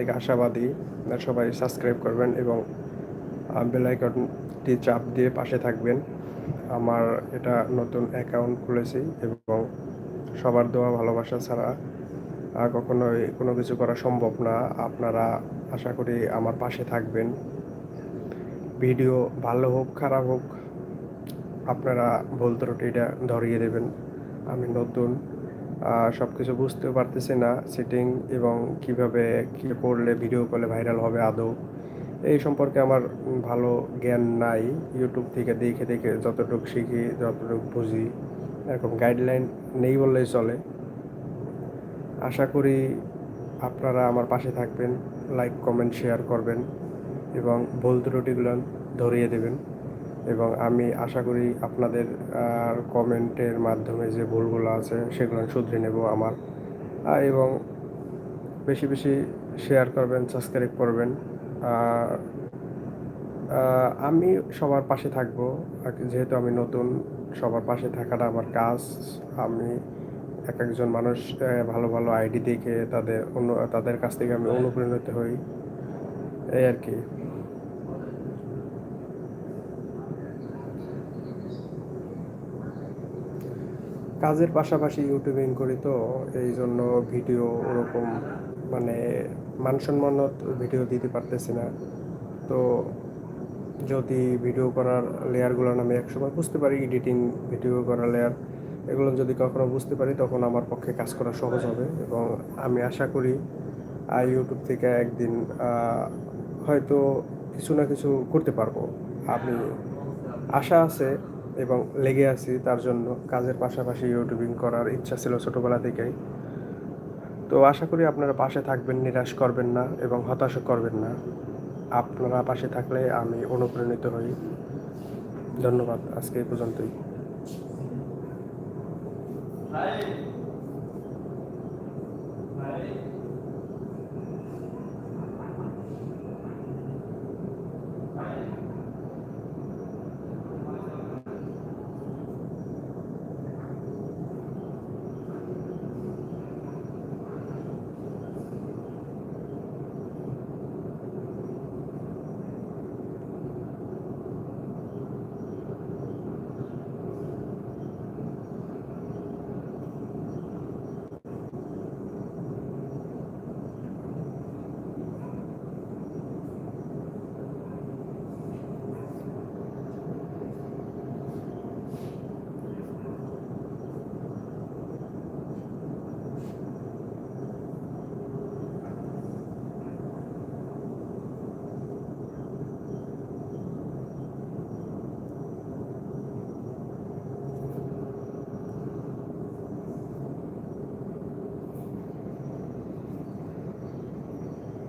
থেকে আশাবাদী সবাই সাবস্ক্রাইব করবেন এবং বেল আইকনটি চাপ দিয়ে পাশে থাকবেন। আমার এটা নতুন অ্যাকাউন্ট খুলেছি এবং সবার দোয়া ভালোবাসা ছাড়া কখনোই কোনো কিছু করা সম্ভব না। আপনারা আশা করি আমার পাশে থাকবেন। ভিডিও ভালো হোক, খারাপ হোক, আপনারা ভুল ত্রুটিটা ধরিয়ে দেবেন। আমি নতুন সব কিছু বুঝতেও পারতেছি না সেটিং এবং কীভাবে কী করলে ভিডিও কলে ভাইরাল হবে আদৌ। এই সম্পর্কে আমার ভালো জ্ঞান নাই। ইউটিউব থেকে দেখে দেখে যতটুকু শিখি, যতটুকু বুঝি, এরকম গাইডলাইন নেই বললেই চলে। আশা করি আপনারা আমার পাশে থাকবেন লাইক কমেন্ট শেয়ার করবেন এবং ভুল ত্রুটিগুলো ধরিয়ে দেবেন। এবং আমি আশা করি আপনাদের কমেন্টের মাধ্যমে যে ভুলগুলো আছে সেগুলো শুধরে নেব আমার। এবং বেশি বেশি শেয়ার করবেন সাবস্ক্রাইব করবেন। আমি সবার পাশে থাকব। যেহেতু আমি নতুন, সবার পাশে থাকাটা আমার কাজ। আমি এক একজন মানুষ ভালো ভালো আইডি দেখে তাদের অন্য, তাদের কাছ থেকে আমি অনুপ্রাণিত হই। এই আর কি। কাজের পাশাপাশি ইউটিউবিং করি তো এই জন্য ভিডিও ওরকম মানে মানসম্মানত ভিডিও দিতে পারতেছি না। তো যদি ভিডিও করার লেয়ারগুলো আমি একসময় বুঝতে পারি এডিটিং ভিডিও করার লেয়ার এগুলো যদি কখনো বুঝতে পারি, তখন আমার পক্ষে কাজ করা সহজ হবে এবং আমি আশা করি ইউটিউব থেকে একদিন হয়তো কিছু না কিছু করতে পারব। আমি আশা আছে এবং লেগে আছি তার জন্য। কাজের পাশাপাশি ইউটিউবিং করার ইচ্ছা ছিল ছোটোবেলা থেকেই। তো আশা করি আপনারা পাশে থাকবেন, নিরাশ করবেন না এবং হতাশ করবেন না। আপনারা পাশে থাকলে আমি অনুপ্রাণিত হই। ধন্যবাদ, আজকে এই পর্যন্তই।